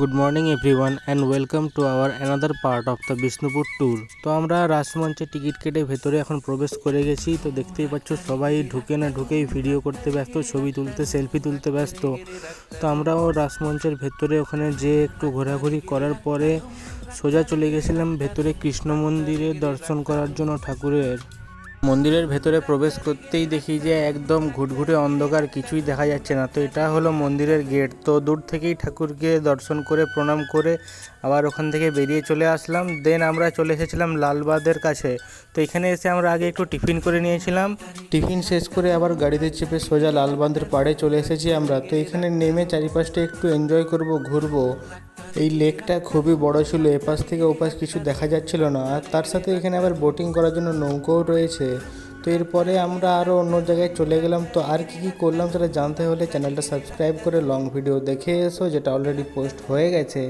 Good morning everyone and welcome to our another part of the Bishnupur tour তো আমরা রাসমঞ্চে ticket কেটে ভেতরে এখন প্রবেশ করে গেছি। তো দেখতেই পাচ্ছ, সবাই ঢুকে না ঢুকেই ভিডিও করতে ব্যস্ত, ছবি তুলতে সেলফি তুলতে ব্যস্ত। তো আমরাও রাসমঞ্চের ভেতরে ওখানে যে একটু ঘোরাঘুরি করার পরে সোজা চলে গেছিলাম ভেতরে কৃষ্ণ মন্দিরে দর্শন করার জন্য ঠাকুরের। মন্দিরের ভেতরে প্রবেশ করতেই দেখি যে একদম ঘুটঘুটে অন্ধকার, কিছুই দেখা যাচ্ছে না। তো এটা হলো মন্দিরের গেট। তো দূর থেকেই ঠাকুরকে দর্শন করে, প্রণাম করে আবার ওখান থেকে বেরিয়ে চলে আসলাম। দেন আমরা চলে এসেছিলাম লালবাদের কাছে। তো এখানে এসে আমরা আগে একটু টিফিন করে নিয়েছিলাম। টিফিন শেষ করে আবার গাড়িতে চেপে সোজা লালবাঁধের পাড়ে চলে এসেছি আমরা। তো এখানে নেমে চারিপাশটা একটু এনজয় করব, ঘুরবো। এই লেকটা খুবই বড় ছিল, এপাশ থেকে ওপাশ কিছু দেখা যাচ্ছিল না। আর তার সাথে এখানে আবার বোটিং করার জন্য নৌকোও রয়েছে। তো এরপরে আমরা আরও অন্য জায়গায় চলে গেলাম। তো আর কি কি করলাম সেটা জানতে হলে চ্যানেলটা সাবস্ক্রাইব করে লং ভিডিও দেখে এসো, যেটা অলরেডি পোস্ট হয়ে গেছে।